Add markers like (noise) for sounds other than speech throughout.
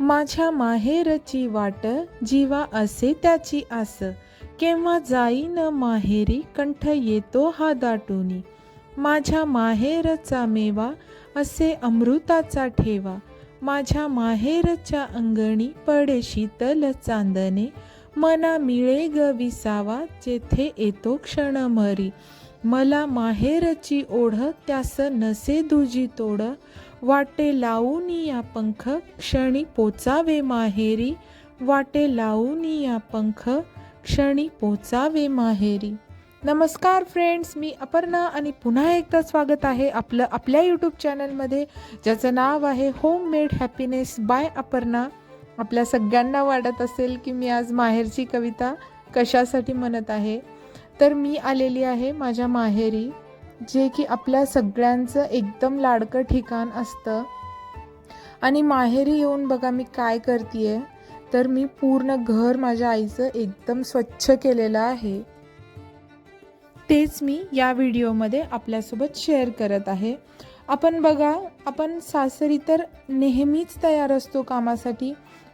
माझ्या माहेरची वाट जीवा असे त्याची आस. केव्हा जाईन माहेरी कंठ येतो हा दाटूनी. माझ्या माहेरचा मेवा असे अमृताचा ठेवा. माझ्या माहेरच्या अंगणी पडे शीतल चांदणे. मना मिळे ग विसावा जेथे येतो क्षण मरी. मला माहेरची ओढ त्यास नसे दुजी तोड. वाटे लावूनी या पंख क्षणी पोचावे माहेरी. वाटे लावूनी या पंख क्षणी पोचावे माहेरी. नमस्कार फ्रेंड्स मी अपर्णा आणि पुन्हा एकदा स्वागत आहे आपलं आपल्या यूट्यूब चॅनलमध्ये ज्याचं नाव आहे home made happiness by Aparna. आपल्या सगळ्यांना वाटत असेल की मी आज माहेरची कविता कशासाठी म्हणत आहे. तर मी आलेली आहे माझ्या माहेरी. जे की आपल्या सगळ्यांचं एकदम लाडकं ठिकाण असतं. आणि माहेरी येऊन बघा मी काय करते तर मी पूर्ण घर माझ्या आईचं एकदम स्वच्छ केलेलं आहे. तेच मी या व्हिडिओमध्ये आपल्यासोबत शेअर करत आहे. आपण बघा आपण सासरी तर नेहमीच तयार असतो कामासाठी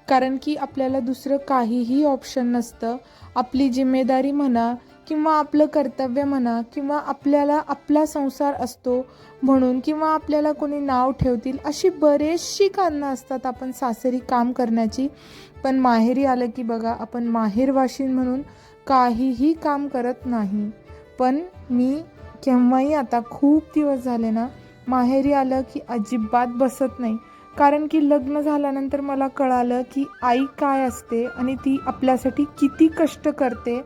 कारण की आपल्याला दुसरं काहीही ऑप्शन नसतं. आपली जिम्मेदारी म्हणा किंवा आपलं कर्तव्य म्हणा किंवा आपल्याला आपला संसार असतो म्हणून किंवा आपल्याला कोणी नाव ठेवतील अशी बरेचशी कारणं असतात आपण सासरी काम करण्याची. पण माहेरी आलं की बघा आपण माहेरवाशीन म्हणून काहीही काम करत नाही. पण मी केव्हाही आता खूप दिवस झाले ना माहेरी आलं की अजिबात बसत नाही. कारण की लग्न झाल्यानंतर मला कळालं की आई काय असते आणि ती आपल्यासाठी किती कष्ट करते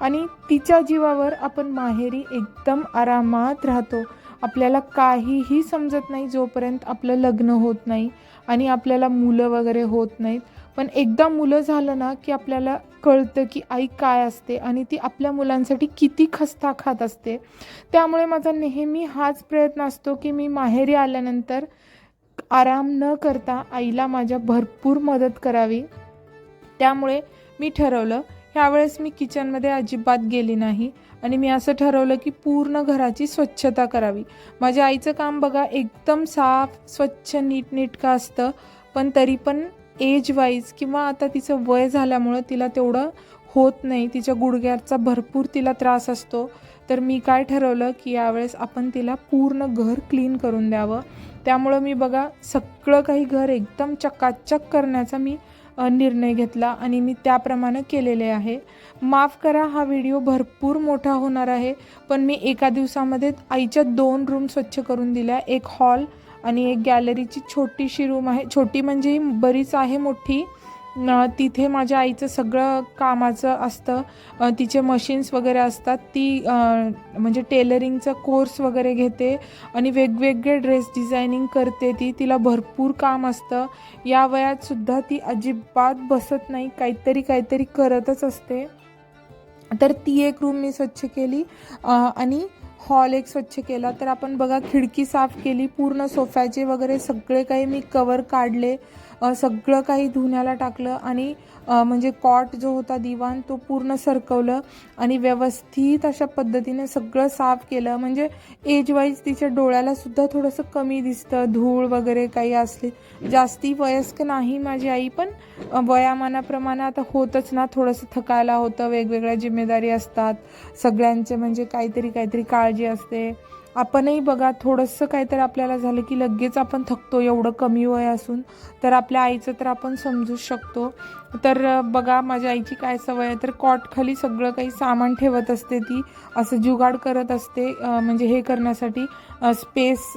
आणि तिच्या जीवावर आपण माहेरी एकदम आरामात राहतो. आपल्याला काहीही समजत नाही जोपर्यंत आपलं लग्न होत नाही आणि आपल्याला मुलं वगैरे होत नाहीत. पण एकदा मुलं झालं ना की आपल्याला कळतं की आई काय असते आणि ती आपल्या मुलांसाठी किती खस्ता खात असते. त्यामुळे माझा नेहमी हाच प्रयत्न असतो की मी माहेरी आल्यानंतर आराम न करता आईला माझ्या भरपूर मदत करावी. त्यामुळे मी ठरवलं ह्यावेळेस मी किचनमध्ये अजिबात गेली नाही आणि मी असं ठरवलं की पूर्ण घराची स्वच्छता करावी. माझ्या आईचं काम बघा एकदम साफ स्वच्छ नीटनेटकं असतं पण तरी पण एज वाईज किंवा आता तिचं वय झाल्यामुळं तिला तेवढं होत नाही तिच्या गुडघ्याचा भरपूर तिला त्रास असतो. तर मी काय ठरवलं की यावेळेस आपण तिला पूर्ण घर क्लीन करून द्यावं. त्यामुळं मी बघा सगळं काही घर एकदम चकाचक करण्याचा मी निर्णय घेतला आणि मी त्याप्रमाणे केलेले आहे. माफ करा हा व्हिडिओ भरपूर मोठा होणार आहे पण मी एका दिवसामध्ये आईच्या दोन रूम स्वच्छ करून दिल्या एक हॉल आणि एक गॅलरीची छोटीशी रूम आहे. छोटी म्हणजे बरीच आहे मोठी तिथे माझ्या आईचं सगळं कामाचं असतं. तिचे मशीन्स वगैरे असतात. ती म्हणजे टेलरिंगचा कोर्स वगैरे घेते आणि वेगवेगळे ड्रेस डिझायनिंग करते ती. तिला भरपूर काम असतं. या वयातसुद्धा ती अजिबात बसत नाही. काहीतरी काहीतरी करतच असते. तर ती एक रूम मी स्वच्छ केली. आणि हॉल एक स्वच्छ केला. तर आपण बघा खिडकी साफ केली. पूर्ण सोफ्याचे वगैरे सगळे काही मी कवर काढले. सगळं काही धुण्याला टाकलं आणि म्हणजे कॉट जो होता दिवाण तो पूर्ण सरकवलं आणि व्यवस्थित अशा पद्धतीने सगळं साफ केलं. म्हणजे एज वाईज तिच्या डोळ्याला सुद्धा थोडंसं कमी दिसतं धूळ वगैरे काही असले. जास्ती वयस्क नाही माझी आई पण वयामानाप्रमाणे आता होतच ना थोडंसं थकायला होतं वेगवेगळ्या जिम्मेदारी असतात. सगळ्यांचे म्हणजे काहीतरी काहीतरी काळजी असते. आपणही बघा थोडंसं काहीतरी आपल्याला झालं की लगेच आपण थकतो एवढं कमी वय असून. तर आपल्या आईचं तर आपण समजूच शकतो. तर बघा माझ्या आईची काय सवय आहे तर कॉटखाली सगळं काही सामान ठेवत असते ती. असं जुगाड करत असते म्हणजे हे करण्यासाठी स्पेस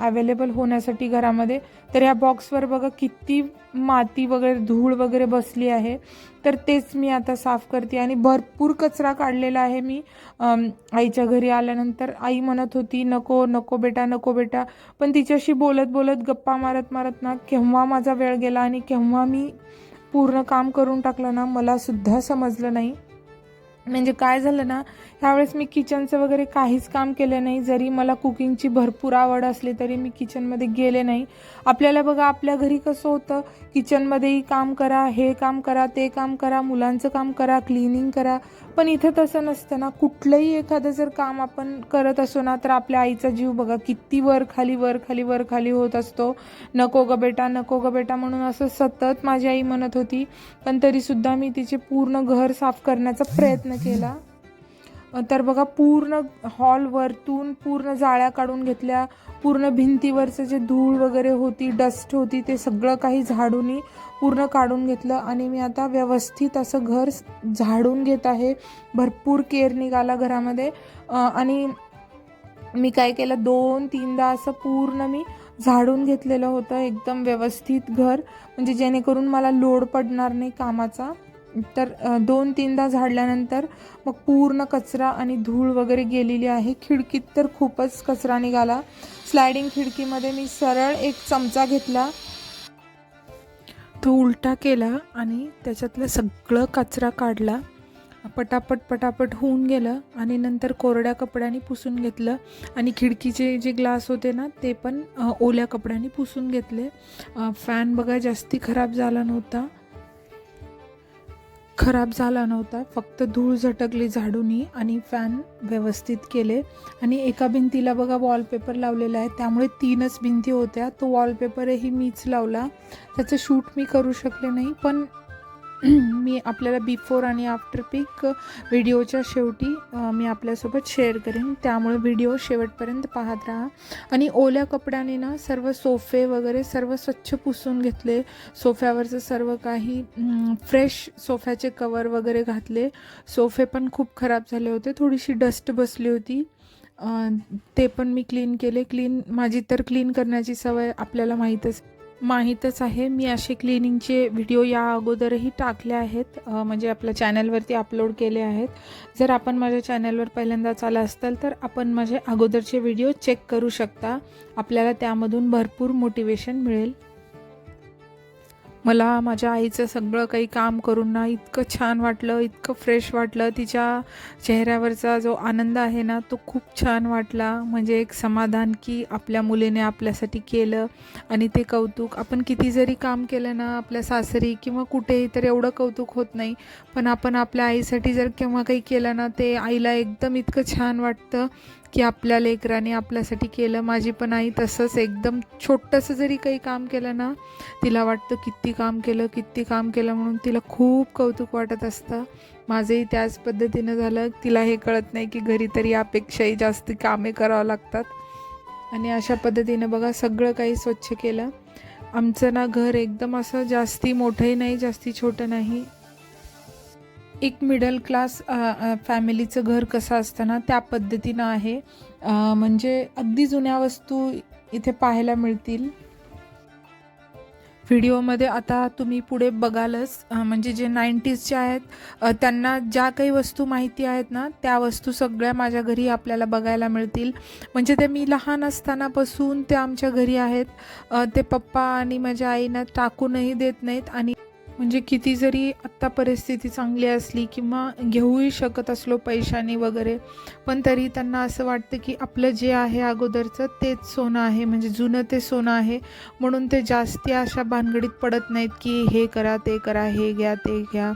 अवेलेबल होण्यासाठी घरामध्ये. तर ह्या बॉक्सवर बघा किती माती वगैरे धूळ वगैरे बसली आहे. तर तेच मी आता साफ करते आणि भरपूर कचरा काढलेला आहे मी. आईच्या घरी आल्यानंतर आई म्हणत होती नको नको बेटा नको बेटा. पण तिच्याशी बोलत बोलत गप्पा मारत मारत ना केव्हा माझा वेळ गेला आणि केव्हा मी पूर्ण काम करून टाकलं ना मलासुद्धा समजलं नाही. म्हणजे काय झालं ना ह्यावेळेस मी किचनचं वगैरे काहीच काम केलं नाही. जरी मला कुकिंगची भरपूर आवड असली तरी मी किचनमध्ये गेले नाही. आपल्याला बघा आपल्या घरी कसं होतं किचनमध्येही काम करा हे काम करा ते काम करा मुलांचं काम करा क्लिनिंग करा पण इथं तसं नसतं ना. कुठलंही एखादं जर काम आपण करत असो ना तर आपल्या आईचा जीव बघा किती वर खाली वर खाली वर खाली होत असतो. नको ग बेटा नको ग बेटा म्हणून असं सतत माझी आई म्हणत होती. पण तरीसुद्धा मी तिचे पूर्ण घर साफ करण्याचा प्रयत्न केला. तर बघा पूर्ण हॉलवरतून पूर्ण जाळ्या काढून घेतल्या पूर्ण भिंतीवरचं जे धूळ वगैरे होती डस्ट होती ते सगळं काही झाडूनी पूर्ण काढून घेतलं आणि मी आता व्यवस्थित असं घर झाडून घेत आहे. भरपूर केअर निघाला घरामध्ये. आणि मी काय केलं दोन तीनदा असं पूर्ण मी झाडून घेतलेलं होतं एकदम व्यवस्थित घर. म्हणजे जेणेकरून मला लोड पडणार नाही कामाचा. तर दोन तीनदा झाडल्यानंतर मग पूर्ण कचरा आणि धूळ वगैरे गेलेली आहे. खिडकीत तर खूपच कचरा निघाला. स्लायडिंग खिडकीमध्ये मी सरळ एक चमचा घेतला. तो उलटा केला आणि त्याच्यातलं सगळं कचरा काढला. पटापट पटापट होऊन गेलं आणि नंतर कोरड्या कपड्याने पुसून घेतलं आणि खिडकीचे जे ग्लास होते ना ते पण ओल्या कपड्याने पुसून घेतले. फॅन बघा जास्ती खराब झाला नव्हता. खराब झाला नव्हता. फक्त धूळ झटकली झाडूनी आणि फॅन व्यवस्थित केले. आणि एका भिंतीला बघा वॉलपेपर लावलेला आहे. त्यामुळे तीनच भिंती होत्या. तो वॉलपेपरही मीच लावला. त्याचं शूट मी करू शकले नाही. पण (clears throat) मी आपल्याला बिफोर आणि आफ्टर पिक व्हिडिओच्या शेवटी मी आपल्यासोबत शेअर करेन. त्यामुळे व्हिडिओ शेवटपर्यंत पाहत राहा. आणि ओल्या कपड्याने ना सर्व सोफे वगैरे सर्व स्वच्छ पुसून घेतले. सोफ्यावरचं सर्व काही फ्रेश सोफ्याचे कवर वगैरे घातले. सोफे पण खूप खराब झाले होते. थोडीशी डस्ट बसली होती. ते पण मी क्लीन केले. क्लीन माझी तर क्लीन करण्याची सवय आपल्याला माहीतच माहीतच आहे. मी असे क्लिनिंगचे व्हिडिओ या अगोदरही टाकले आहेत. म्हणजे आपल्या चॅनलवरती अपलोड केले आहेत. जर आपण माझ्या चॅनलवर पहिल्यांदाच आला असाल तर आपण माझे अगोदरचे व्हिडिओ चेक करू शकता. आपल्याला त्यामधून भरपूर मोटिवेशन मिळेल. मला माझ्या आईचं सगळं काही काम करून ना इतकं छान वाटलं इतकं फ्रेश वाटलं. तिच्या चेहऱ्यावरचा जो आनंद आहे ना तो खूप छान वाटला. म्हणजे एक समाधान की आपल्या मुलीने आपल्यासाठी केलं आणि ते कौतुक. आपण किती जरी काम केलं ना आपल्या सासरी किंवा कुठेही तर एवढं कौतुक होत नाही. पण आपण आपल्या आईसाठी जर केव्हा काही केलं ना ते आईला एकदम इतकं छान वाटतं. की आपल्या लेकराने आपल्यासाठी केलं. माझी पण आई तसंच. एकदम छोटंसं जरी काही काम केलं ना तिला वाटतं किती काम केलं किती काम केलं म्हणून तिला खूप कौतुक वाटत असतं. माझंही त्याच पद्धतीनं झालं. तिला हे कळत नाही की घरी तरी यापेक्षाही जास्त कामे करावं लागतात. आणि अशा पद्धतीनं बघा सगळं काही स्वच्छ केलं. आमचं ना घर एकदम असं जास्ती मोठंही नाही जास्ती छोटं नाही. एक मिडल क्लास फॅमिलीचं घर कसं असतं ना त्या पद्धतीनं आहे. म्हणजे अगदी जुन्या वस्तू इथे पाहायला मिळतील. व्हिडिओमध्ये आता तुम्ही पुढे बघालच म्हणजे जे नाईंटीजचे आहेत त्यांना ज्या काही वस्तू माहिती आहेत ना त्या वस्तू सगळ्या माझ्या घरी आपल्याला बघायला मिळतील. म्हणजे ते मी लहान असतानापासून ते आमच्या घरी आहेत. ते पप्पा आणि माझ्या आईना टाकूनही देत नाहीत आणि म्हणजे किती जरी आत्ता परिस्थिती चांगली असली किंवा घेऊही शकत असलो पैशाने वगैरे पण तरी त्यांना असं वाटतं की आपलं जे आहे अगोदरचं तेच सोनं आहे म्हणजे जुनं ते सोनं आहे. म्हणून ते जास्ती अशा भानगडीत पडत नाहीत की हे करा ते करा हे घ्या ते घ्या.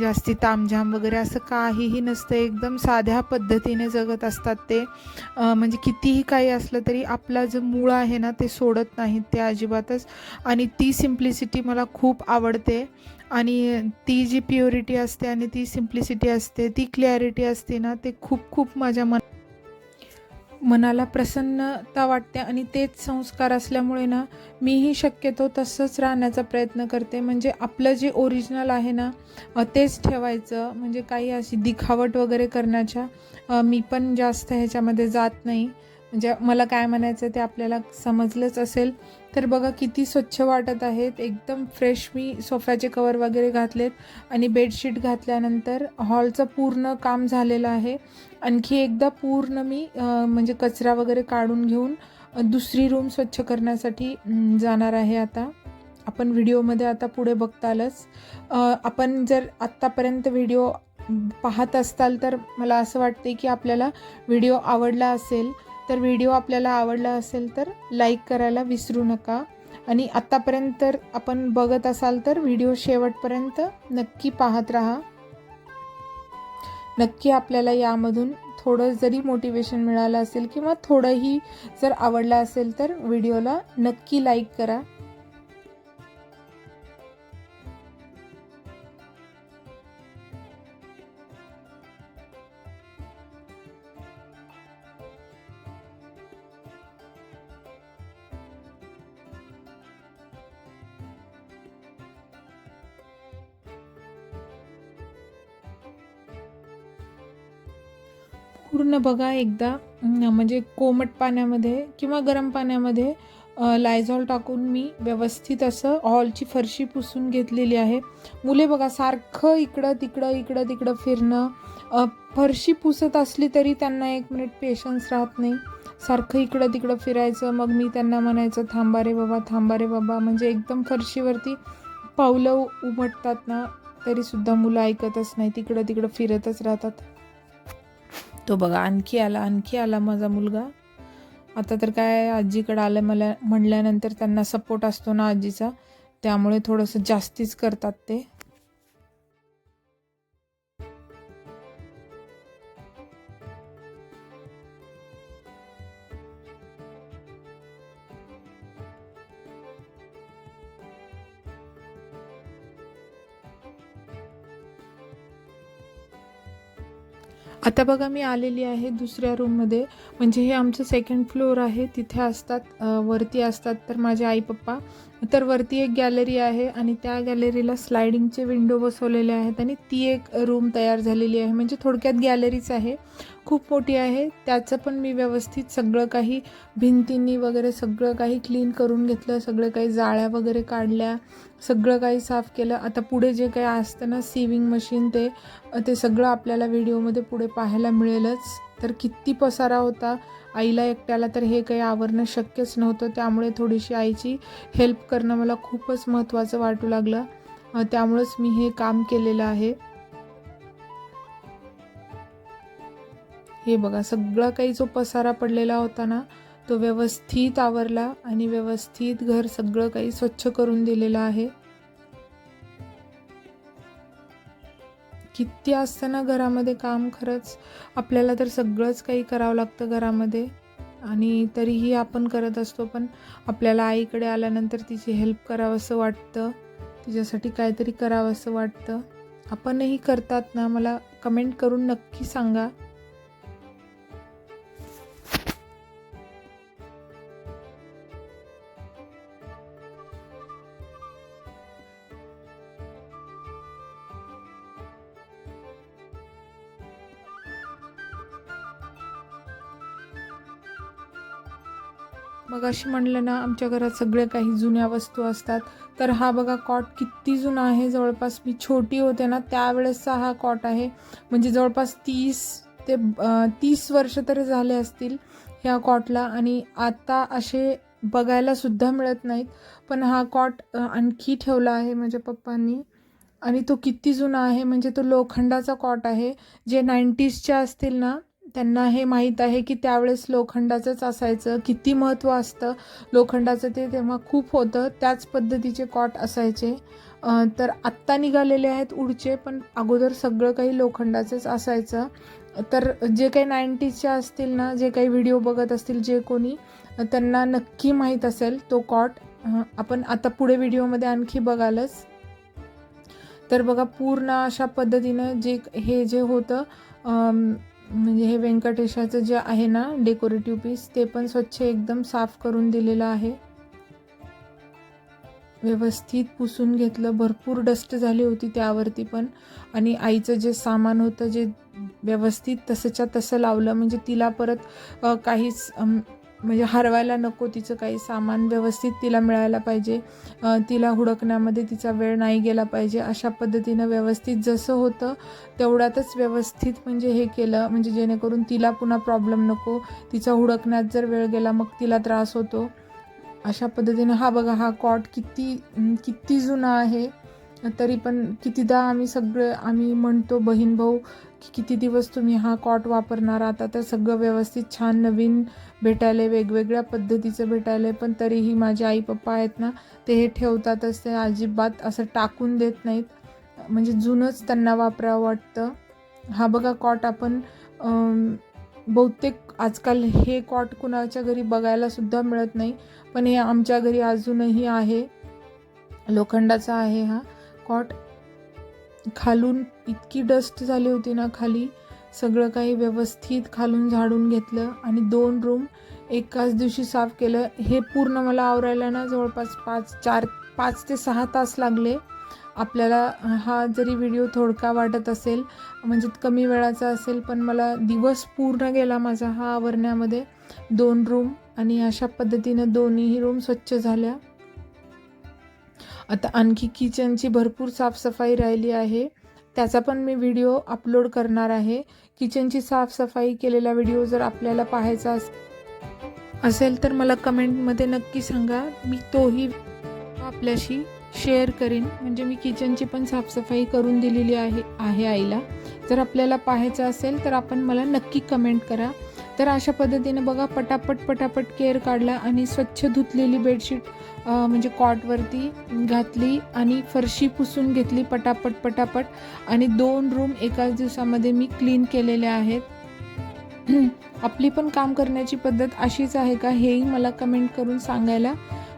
जास्ती तामझाम वगैरे असं काहीही नसतं. एकदम साध्या पद्धतीने जगत असतात ते. म्हणजे कितीही काही असलं तरी आपला जो मूळ आहे ना ते सोडत नाहीत ते अजिबातच. आणि ती सिम्प्लिसिटी मला खूप आवडते. आणि ती जी प्युरिटी असते आणि ती सिम्प्लिसिटी असते ती क्लॅरिटी असते ना ते खूप खूप माझ्या मन मनाला प्रसन्नता वाटते आणि तेच संस्कार असल्यामुळे ना मीही शक्यतो तसंच राहण्याचा प्रयत्न करते. म्हणजे आपलं जे ओरिजिनल आहे ना तेच ठेवायचं. म्हणजे काही अशी दिखावट वगैरे करण्याच्या मी पण जास्त ह्याच्यामध्ये जात नाही. म्हणजे मला काय म्हणायचं ते आपल्याला समजलंच असेल. तर बघा किती स्वच्छ वाटत आहेत. एकदम फ्रेश मी सोफ्याचे कवर वगैरे घातलेत. आणि बेडशीट घातल्यानंतर हॉलचं पूर्ण काम झालेलं आहे. आणखी एकदा पूर्ण मी म्हणजे कचरा वगैरे काढून घेऊन दुसरी रूम स्वच्छ करण्यासाठी जाणार आहे आता. आपण व्हिडिओमध्ये आता पुढे बघतालच. आपण जर आत्तापर्यंत व्हिडिओ पाहत असताल तर मला असं वाटते की आपल्याला व्हिडिओ आवडला असेल. तर व्हिडिओ आपल्याला आवडला असेल तर लाईक करायला विसरू नका. आणि आत्तापर्यंत तर आपण बघत असाल तर व्हिडिओ शेवटपर्यंत नक्की पाहत राहा. नक्की आपल्याला यामधून थोडं जरी मोटिवेशन मिळालं असेल किंवा थोडंही जर आवडलं असेल तर व्हिडिओला नक्की लाईक करा. पूर्ण बघा एकदा. म्हणजे कोमट पाण्यामध्ये किंवा गरम पाण्यामध्ये लायझॉल टाकून मी व्यवस्थित असं हॉलची फरशी पुसून घेतलेली आहे. मुले बघा सारखं इकडं तिकडं इकडं तिकडं फिरणं. फरशी पुसत असली तरी त्यांना एक मिनिट पेशन्स राहत नाही. सारखं इकडं तिकडं फिरायचं मग मी त्यांना म्हणायचं थांबा रे बाबा थांबा रे बाबा. म्हणजे एकदम फरशीवरती पावलं उमटतात ना तरीसुद्धा मुलं ऐकतच नाही तिकडं तिकडं फिरतच राहतात. तो बघा आणखी आला आणखी आला माझा मुलगा. आता तर काय आजीकडं आलं मला म्हणल्यानंतर त्यांना सपोर्ट असतो ना आजीचा. त्यामुळे थोडंसं जास्तीच करतात ते. आता बघा मी आलेली आहे दुसऱ्या रूममध्ये म्हणजे हे आमचं सेकंड फ्लोअर आहे. तिथे असतात वरती असतात तर माझे आई पप्पा. तर वरती एक गॅलरी आहे आणि त्या गॅलरीला स्लायडिंगचे विंडो बसवलेले आहेत आणि ती एक रूम तयार झालेली आहे. म्हणजे थोडक्यात गॅलरीच आहे. खूप मोठी आहे. त्याचं पण मी व्यवस्थित सगळं काही भिंतींनी वगैरे सगळं काही क्लीन करून घेतलं. सगळं काही जाळ्या वगैरे काढल्या. सगळं काही साफ केलं. आता पुढे जे काही असतं ना सिविंग मशीन ते ते सगळं आपल्याला व्हिडिओमध्ये पुढे पाहायला मिळेलच. तर किती पसारा होता. आईला एकट्याला तर हे काही आवरणं शक्यच नव्हतं. त्यामुळे थोडीशी आईची हेल्प करणं मला खूपच महत्त्वाचं वाटू लागलं. त्यामुळंच मी हे काम केलेलं आहे. हे बघा सगळा काही जो पसारा पडलेला होता ना तो व्यवस्थित आवरला आणि व्यवस्थित घर सगळं काही स्वच्छ करून दिलेलं आहे. किती असतं ना घरामध्ये काम खरंच आपल्याला तर सगळंच काही करावं लागतं घरामध्ये. आणि तरीही आपण करत असतो पण आपल्याला आईकडे आल्यानंतर तिची हेल्प करावंसं वाटतं. तिच्यासाठी काहीतरी करावंसं वाटतं. आपणही करतात ना? मला कमेंट करून नक्की सांगा. मग अशी म्हणलं ना आमच्या घरात सगळे काही जुन्या वस्तू असतात. तर हा बघा कॉट किती जुना आहे. जवळपास मी छोटी होते ना त्यावेळेसचा हा कॉट आहे. म्हणजे जवळपास तीस ते तीस वर्ष तरी झाले असतील ह्या कॉटला आणि आता असे बघायला सुद्धा मिळत नाहीत. पण हा कॉट आणखी ठेवला आहे माझ्या पप्पांनी. आणि तो किती जुना आहे म्हणजे तो लोखंडाचा कॉट आहे. जे नाईन्टीजच्या असतील ना त्यांना हे माहीत आहे की त्यावेळेस लोखंडाचंच असायचं किती महत्त्व असतं. लोखंडाचं ते तेव्हा खूप होतं. त्याच पद्धतीचे कॉट असायचे. तर आत्ता निघालेले आहेत उडचे पण अगोदर सगळं काही लोखंडाचंच असायचं. तर जे काही नाईन्टीजच्या असतील ना जे काही व्हिडिओ बघत असतील जे कोणी त्यांना नक्की माहीत असेल तो कॉट. आपण आता पुढे व्हिडिओमध्ये आणखी बघालच. तर बघा पूर्ण अशा पद्धतीनं जे हे जे होतं म्हणजे हे व्यंकटेशाचं जे आहे ना डेकोरेटिव्ह पीस ते पण स्वच्छ एकदम साफ करून दिलेलं आहे. व्यवस्थित पुसून घेतलं भरपूर डस्ट झाली होती त्यावरती पण. आणि आईचं जे सामान होतं जे व्यवस्थित तसंच्या तसं लावलं म्हणजे तिला परत काहीच म्हणजे हरवायला नको तिचं काही सामान व्यवस्थित तिला मिळायला पाहिजे तिला हुडकण्यामध्ये तिचा वेळ नाही गेला पाहिजे अशा पद्धतीनं व्यवस्थित जसं होतं तेवढ्यातच व्यवस्थित म्हणजे हे केलं म्हणजे जेणेकरून तिला पुन्हा प्रॉब्लेम नको तिचा हुडकण्यात जर वेळ गेला मग तिला त्रास होतो. अशा पद्धतीनं हा बघा हा कॉट किती किती जुना आहे. तरी पण कितीदा आम्ही सगळं आम्ही म्हणतो बहीण भाऊ की किती दिवस तुम्ही हा कॉट वापरणार? आता तर सगळं व्यवस्थित छान नवीन भेटायला वेगवेगळ्या पद्धतीचं भेटायला पण तरीही माझे आई पप्पा आहेत ना ते हे ठेवतातच ते अजिबात असं टाकून देत नाहीत. म्हणजे जुनंच त्यांना वापरावं वाटतं. हा बघा कॉट आपण बहुतेक आजकाल हे कॉट कुणाच्या घरी बघायला सुद्धा मिळत नाही पण हे आमच्या घरी अजूनही आहे. लोखंडाचा आहे हा कॉट. खालून इतकी डस्ट झाली होती ना खाली सगळं काही व्यवस्थित खालून झाडून घेतलं आणि दोन रूम एकाच दिवशी साफ केलं. हे पूर्ण मला आवरायला ना जवळपास पाच चार पाच ते सहा तास लागले. आपल्याला हा जरी व्हिडिओ थोडका वाटत असेल म्हणजे कमी वेळाचा असेल पण मला दिवस पूर्ण गेला माझा हा आवरण्यामध्ये. दोन रूम आणि अशा पद्धतीनं दोन्हीही रूम स्वच्छ झाल्या. आता आणखी किचनची भरपूर साफसफाई राहिली आहे. त्याचा पण मी व्हिडिओ अपलोड करणार आहे. किचनची साफसफाई केलेला व्हिडिओ जर आपल्याला पाहायचा अस- असेल तर मला कमेंटमध्ये नक्की सांगा. मी तोही आपल्याशी शेअर करीन. म्हणजे मी किचनची पण साफसफाई करून दिलेली आहे आहे आईला. जर आपल्याला पाहायचं असेल तर आपण मला नक्की कमेंट करा. तर अशा पद्धतीने बघा पटापट पटापट केअर काढला आणि स्वच्छ धुतलेली बेडशीट म्हणजे कॉटवरती घातली आणि फरशी पुसून घेतली पटापट पटापट. आणि दोन रूम एकाच दिवसामध्ये मी क्लीन केलेले आहेत. (clears throat) आपली पण काम करण्याची पद्धत अशीच आहे का हेही मला कमेंट करून सांगायला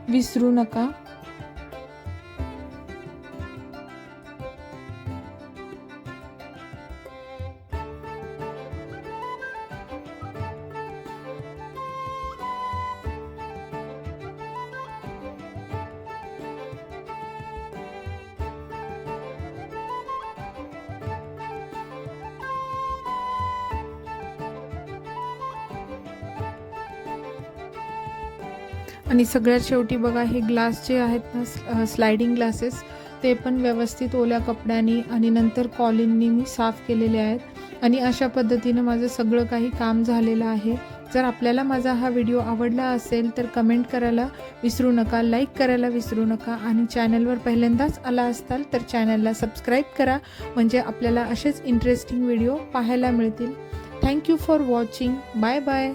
विसरू नका. आणि सगळ्यात शेवटी बघा हे ग्लास जे आहेत ना स्लायडिंग ग्लासेस ते पण व्यवस्थित ओल्या कपड्यांनी आणि नंतर कॉलिननी मी साफ केलेले आहेत. आणि अशा पद्धतीनं माझं सगळं काही काम झालेलं आहे. जर आपल्याला माझा हा व्हिडिओ आवडला असेल तर कमेंट करायला विसरू नका लाईक करायला विसरू नका आणि चॅनलवर पहिल्यांदाच आला असताल तर चॅनलला सबस्क्राईब करा. म्हणजे आपल्याला असेच इंटरेस्टिंग व्हिडिओ पाहायला मिळतील. Thank you for watching bye bye